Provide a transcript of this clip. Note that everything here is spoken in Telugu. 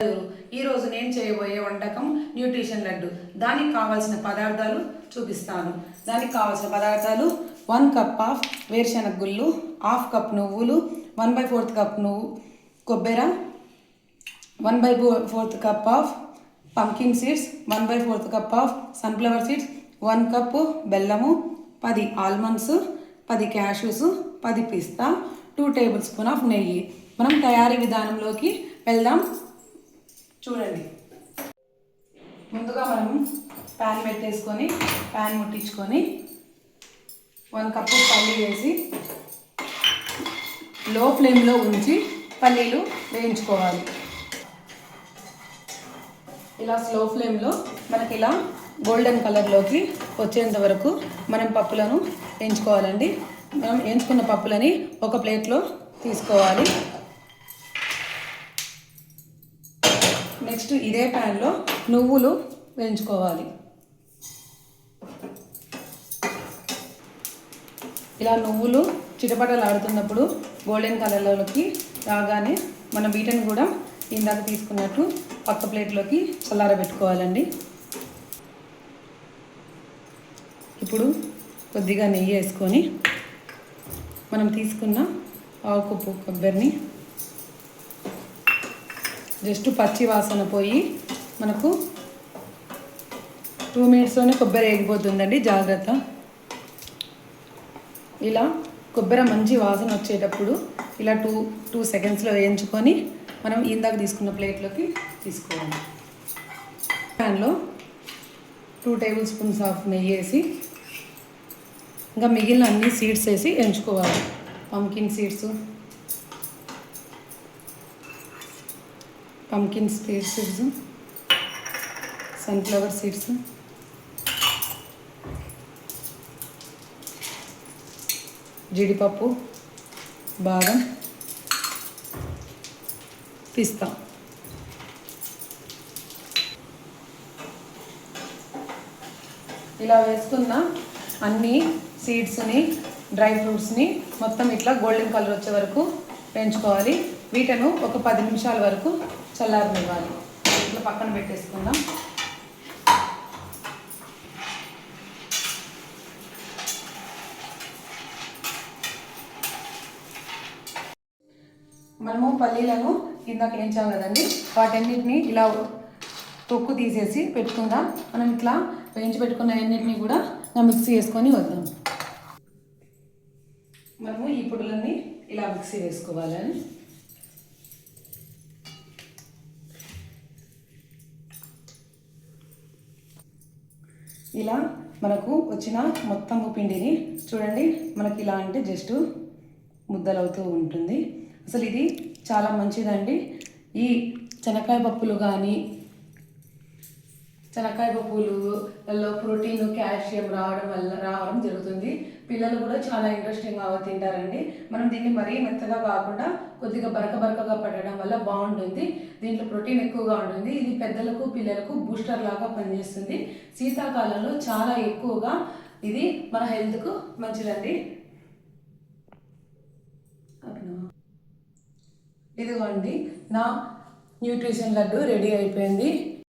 ఈరోజు నేను చేయబోయే వంటకం న్యూట్రిషన్ లడ్డు. దానికి కావాల్సిన పదార్థాలు చూపిస్తాను. దానికి కావాల్సిన పదార్థాలు వన్ కప్ ఆఫ్ వేరుశనగ గుళ్ళు హాఫ్ కప్ నువ్వులు వన్ బై ఫోర్త్ కప్ నువ్వు కొబ్బెర one by fourth cup of pumpkin seeds one by fourth cup of sunflower seeds one cup బెల్లము పది ఆల్మండ్స్ పది క్యాషూస్ పది పిస్తా టూ టేబుల్ స్పూన్ ఆఫ్ నెయ్యి. మనం తయారీ విధానంలోకి వెళ్దాం. చూడండి. ముందుగా మనం ప్యాన్ పెట్టేసుకొని ప్యాన్ ముట్టించుకొని వన్ కప్పు పల్లి వేసి లో ఫ్లేమ్లో ఉంచి పల్లీలు వేయించుకోవాలి. ఇలా స్లో ఫ్లేమ్లో మనకి ఇలా గోల్డెన్ కలర్లోకి వచ్చేంత వరకు మనం పప్పులను వేయించుకోవాలండి. మనం వేయించుకున్న పప్పులని ఒక ప్లేట్లో తీసుకోవాలి. నెక్స్ట్ ఇదే ప్యాన్లో నువ్వులు వేయించుకోవాలి. ఇలా నువ్వులు చిటపటలు ఆడుతున్నప్పుడు గోల్డెన్ కలర్లోకి రాగానే మన వీటను కూడా ఇందాక తీసుకున్నట్టు పక్క ప్లేట్లోకి చల్లారబెట్టుకోవాలండి. ఇప్పుడు కొద్దిగా నెయ్యి వేసుకొని మనం తీసుకున్న ఆవు కొబ్బరిని జస్ట్ పచ్చి వాసన పోయి మనకు టూ మినిట్స్లోనే కొబ్బరి వేగిపోతుందండి జాగ్రత్త. ఇలా కొబ్బరి మంచి వాసన వచ్చేటప్పుడు ఇలా టూ టూ సెకండ్స్లో వేయించుకొని మనం ఇందాక తీసుకున్న ప్లేట్లోకి తీసుకోవాలి. ప్యాన్లో టూ టేబుల్ స్పూన్స్ ఆఫ్ నెయ్యి వేసి ఇంకా మిగిలిన అన్ని సీడ్స్ వేసి ఎంచుకోవాలి. Pumpkin seeds pumpkin seeds sunflower seeds జీడిపప్పు బాదం పిస్తా. ఇలా వేసుకున్న అన్ని సీడ్స్ని డ్రై ఫ్రూట్స్ని మొత్తం ఇట్లా గోల్డెన్ కలర్ వచ్చే వరకు పెంచుకోవాలి. వీటను ఒక పది నిమిషాల వరకు చల్లారనివ్వాలి. ఇట్లా పక్కన పెట్టేసుకుందాం. మనము పల్లీలను ఇందాక ఏం కదండి? వాటన్నిటిని ఇలా తొక్కు తీసేసి పెట్టుకుందాం. మనం ఇట్లా వేయించి పెట్టుకున్న అన్నిటిని కూడా మిక్స్ మిక్సీ వేసుకొని వద్దాం. మనము ఈ పొడులన్నీ ఇలా మిక్సీ వేసుకోవాలని ఇలా మనకు వచ్చిన మొత్తం పిండిని చూడండి మనకి ఇలా అంటే జస్ట్ ముద్దలవుతూ ఉంటుంది. అసలు ఇది చాలా మంచిదండి. ఈ శనక్కాయ పప్పులు కానీ శనక్కాయ పప్పులలో ప్రోటీన్ కాల్షియం రావడం వల్ల రావడం జరుగుతుంది. పిల్లలు కూడా చాలా ఇంట్రెస్టింగ్గా తింటారండి. మనం దీన్ని మరీ మెత్తగా కాకుండా కొద్దిగా బరక బరకగా పడడం వల్ల బాగుంటుంది. దీంట్లో ప్రోటీన్ ఎక్కువగా ఉంటుంది. ఇది పెద్దలకు పిల్లలకు బూస్టర్ లాగా పనిచేస్తుంది. శీతాకాలంలో చాలా ఎక్కువగా ఇది మన హెల్త్కు మంచిదండి. ఇదిగోండి నా న్యూట్రిషన్ లడ్డు రెడీ అయిపోయింది.